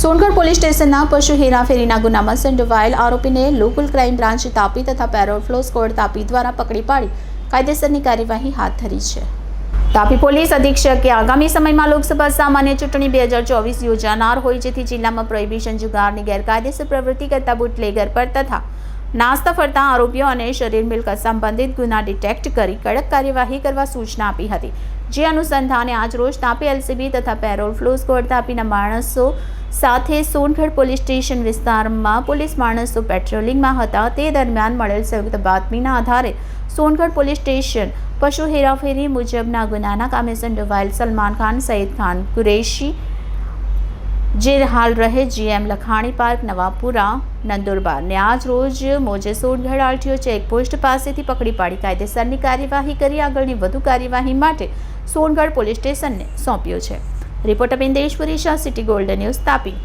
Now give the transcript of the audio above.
Songadh police સ્ટેશનના પશુ હેરાફેરીના ગુનામાં સંડોવાયેલ આરોપીને લોકલ ક્રાઇમ બ્રાન્ચ તાપી તથા પેરોફ્લો સ્કોડ તાપી દ્વારા પકડી પાડી. કાયદેસરની કાર્યવાહી હાથ ધરી છે. તાપી પોલીસ અધિક્ષકે આગામી સમયમાં લોકસભા સામાન્ય ચૂંટણી બે હજાર ચોવીસ યોજાનાર હોય જેથી જિલ્લામાં પ્રોહિબિશન જુગારની ગેરકાયદેસર પ્રવૃત્તિ કરતા બુટલેગર પર તથા નાસ્તા ફરતા આરોપીઓ અને શરીર મિલકત સંબંધિત ગુના ડિટેક્ટ કરી કડક કાર્યવાહી કરવા સૂચના આપી હતી. જે અનુસંધાને આજ રોજ તાપી એલસીબી તથા પેરોલ ફ્લો સ્કોડ તાપીના માણસો સાથે સોનગઢ પોલીસ સ્ટેશન વિસ્તારમાં પોલીસ માણસો પેટ્રોલિંગમાં હતા. તે દરમિયાન મળેલ સંયુક્ત બાતમીના આધારે સોનગઢ પોલીસ સ્ટેશન પશુ હેરાફેરી મુજબના ગુનાના કામે સંડોવાયેલ સલમાન ખાન સઈદ ખાન કુરેશી, જે હાલ રહે જીએમ લખાણી પાર્ક, નવાપુરા નંદુરબારને આજ રોજ મોજે સોનગઢ આરટીઓ ચેકપોસ્ટ પાસેથી પકડી પાડી કાયદેસરની કાર્યવાહી કરી. આગળની વધુ કાર્યવાહી માટે સોનગઢ પોલીસ સ્ટેશનને સોંપ્યો છે. Reporter Bindeshwari Shah city golden news Tapi.